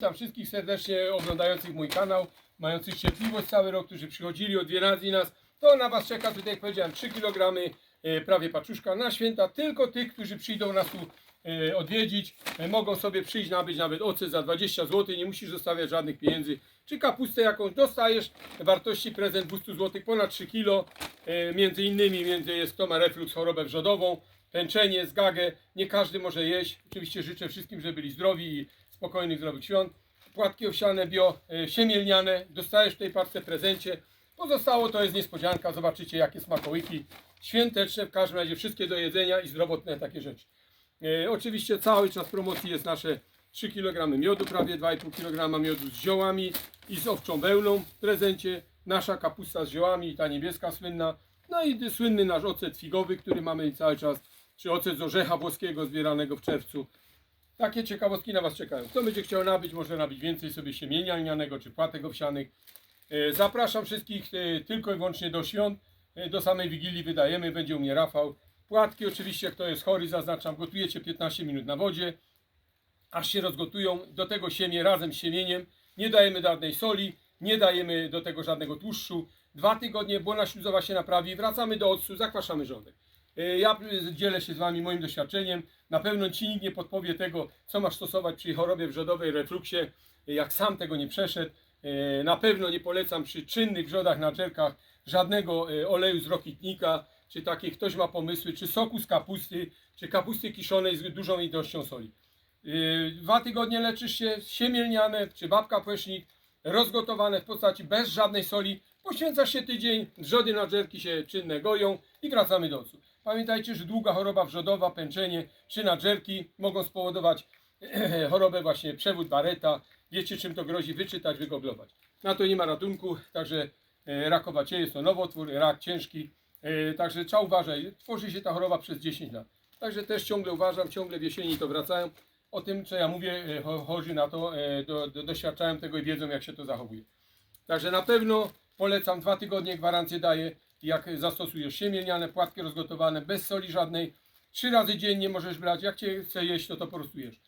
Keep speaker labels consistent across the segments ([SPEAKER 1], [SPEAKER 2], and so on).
[SPEAKER 1] Witam wszystkich serdecznie oglądających mój kanał, mających cierpliwość cały rok, którzy przychodzili, odwiedzali nas. To na Was czeka, tutaj jak powiedziałem, 3 kg e, prawie paczuszka na święta. Tylko tych, którzy przyjdą nas tu e, odwiedzić, e, mogą sobie przyjść, nabyć nawet ocet za 20 zł, nie musisz zostawiać żadnych pieniędzy. Czy kapustę jakąś dostajesz, wartości prezent 200 zł, ponad 3 kg. Między innymi, między jest kto ma chorobę wrzodową, pęczenie, zgagę. Nie każdy może jeść. Oczywiście życzę wszystkim, żeby byli zdrowi i spokojnych, zdrowych świąt. Płatki owsiane, bio, e, siemielniane. Dostajesz w tej parce prezencie. Pozostało to jest niespodzianka. Zobaczycie jakie smakołyki. Świąteczne, w każdym razie wszystkie do jedzenia i zdrowotne takie rzeczy. E, oczywiście cały czas promocji jest nasze 3 kg miodu, prawie 2,5 kg miodu z ziołami i z owczą wełną w prezencie. Nasza kapusta z ziołami, ta niebieska słynna. No i słynny nasz ocet figowy, który mamy cały czas, czy ocet z orzecha włoskiego zbieranego w czerwcu. Takie ciekawostki na Was czekają. Kto będzie chciał nabyć, może nabyć więcej sobie siemienia lnianego czy płatek owsianych. E, Zapraszam wszystkich e, tylko i wyłącznie do świąt. E, Do samej Wigilii wydajemy, będzie u mnie Rafał. Płatki oczywiście, kto jest chory, zaznaczam, gotujecie 15 minut na wodzie, aż się rozgotują. Do tego siemię razem z siemieniem. Nie dajemy żadnej soli, nie dajemy do tego żadnego tłuszczu. Dwa tygodnie, błona śluzowa się naprawi, wracamy do octu, zakwaszamy żołądek. E, Ja y, dzielę się z Wami moim doświadczeniem. Na pewno Ci nikt nie podpowie tego, co masz stosować przy chorobie wrzodowej, refluksie, y, jak sam tego nie przeszedł. E, Na pewno nie polecam przy czynnych wrzodach na czerkach żadnego e, oleju z rokitnika, czy takie ktoś ma pomysły, czy soku z kapusty, czy kapusty kiszonej z dużą ilością soli. Dwa tygodnie leczysz się, siemielniane, czy babka płecznik, rozgotowane w postaci bez żadnej soli. Poświęcasz się tydzień, wrzody na się czynne goją i wracamy do octu. Pamiętajcie, że długa choroba wrzodowa, pęczenie czy nadżerki mogą spowodować chorobę właśnie przewód Barreta. Wiecie czym to grozi, wyczytać, wygoblować. Na to nie ma ratunku, także e, rakowacie jest to nowotwór, rak ciężki. E, Także trzeba uważać, tworzy się ta choroba przez 10 lat. Także też ciągle uważam, ciągle w jesieni to wracają. O tym, co ja mówię, e, cho- chorzy na to, do, do, doświadczają tego i wiedzą, jak się to zachowuje. Także na pewno polecam, dwa tygodnie gwarancję daję, jak zastosujesz siemielniane, płatki rozgotowane, bez soli żadnej. Trzy razy dziennie możesz brać, jak cię chce jeść, to to po prostu jesz.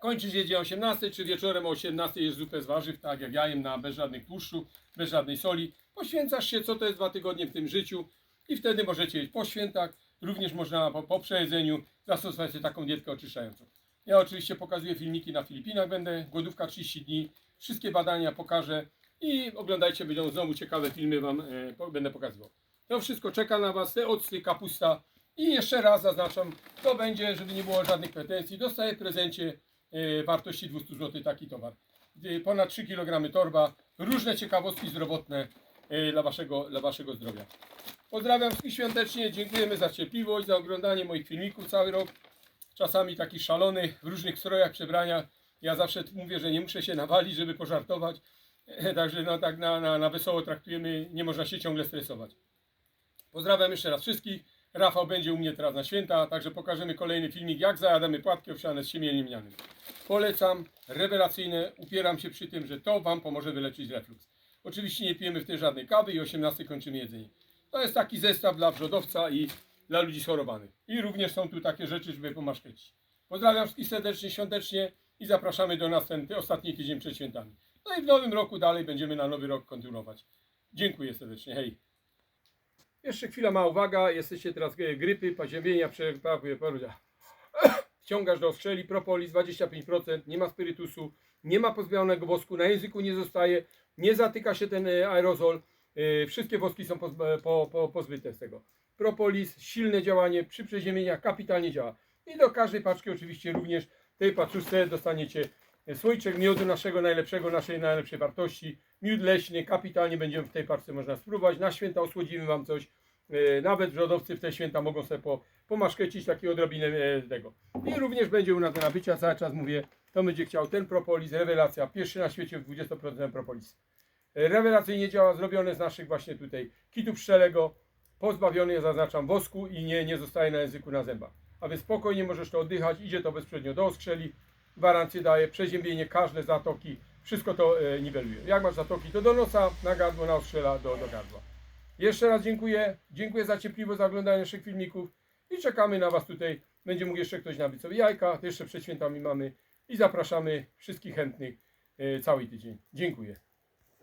[SPEAKER 1] Kończysz jedzenie o 18, czy wieczorem o 18 jesz zupę z warzyw, tak jak ja jem, na, bez żadnych tłuszczu, bez żadnej soli. Poświęcasz się, co to jest dwa tygodnie w tym życiu i wtedy możecie jeść po świętach. Również można po, po przejedzeniu zastosować sobie taką dietkę oczyszczającą. Ja oczywiście pokazuję filmiki na Filipinach, będę, głodówka 30 dni, wszystkie badania pokażę i oglądajcie, będą znowu ciekawe filmy Wam e, będę pokazywał. To wszystko czeka na Was, te octy, kapusta i jeszcze raz zaznaczam, to będzie, żeby nie było żadnych pretensji, dostaję w prezencie e, wartości 200 zł taki towar. E, Ponad 3 kg torba, różne ciekawostki zdrowotne e, dla waszego, dla waszego zdrowia. Pozdrawiam wszystkich świątecznie, dziękujemy za cierpliwość, za oglądanie moich filmików cały rok. Czasami taki szalony, w różnych strojach, przebraniach. Ja zawsze mówię, że nie muszę się nawalić, żeby pożartować. Także no tak na, na, na wesoło traktujemy, nie można się ciągle stresować. Pozdrawiam jeszcze raz wszystkich. Rafał będzie u mnie teraz na święta, także pokażemy kolejny filmik, jak zajadamy płatki owsiane z siemieniem lnianym. Polecam, rewelacyjne, upieram się przy tym, że to Wam pomoże wyleczyć reflux. Oczywiście nie pijemy w tym żadnej kawy i o 18 kończymy jedzenie. To jest taki zestaw dla wrzodowca i dla ludzi schorowanych. I również są tu takie rzeczy, żeby pomaszkać. Pozdrawiam wszystkich serdecznie, świątecznie i zapraszamy do nas ten ostatni tydzień przed świętami. No i w nowym roku dalej będziemy na nowy rok kontynuować. Dziękuję serdecznie, hej. Jeszcze chwila ma uwaga, jesteście teraz e, grypy, paziemienia, przepakuję parudzia. Wciągasz do oskrzeli, propolis 25%, nie ma spirytusu, nie ma pozbawionego wosku, na języku nie zostaje, nie zatyka się ten e, aerozol, e, wszystkie woski są pozbyte z tego. Propolis, silne działanie, przy przeziemieniach kapitalnie działa. I do każdej paczki oczywiście również tej paczuszce dostaniecie słoiczek miodu naszego najlepszego, naszej najlepszej wartości. Miód leśny, kapitalnie będziemy w tej paczce można spróbować. Na święta osłodzimy Wam coś. E, Nawet wrzodowcy w te święta mogą sobie po, pomaszkecić takiego odrobinę e, tego. I również będzie u nas do nabycia, cały czas mówię, to będzie chciał ten propolis, rewelacja, pierwszy na świecie w 20% propolis. E, Rewelacyjnie działa, zrobione z naszych właśnie tutaj kitu pszczelego, pozbawiony, ja zaznaczam, wosku i nie, nie zostaje na języku, na zębach. A więc spokojnie możesz to oddychać, idzie to bezpośrednio do oskrzeli, gwarancję daje, przeziębienie, każde zatoki, wszystko to e, niweluje. Jak masz zatoki, to do nosa, na gardło, na ostrzela, do, do gardła. Jeszcze raz dziękuję, dziękuję za cierpliwość, za oglądanie naszych filmików i czekamy na Was tutaj. Będzie mógł jeszcze ktoś nabyć sobie jajka, to jeszcze przed świętami mamy i zapraszamy wszystkich chętnych e, cały tydzień. Dziękuję.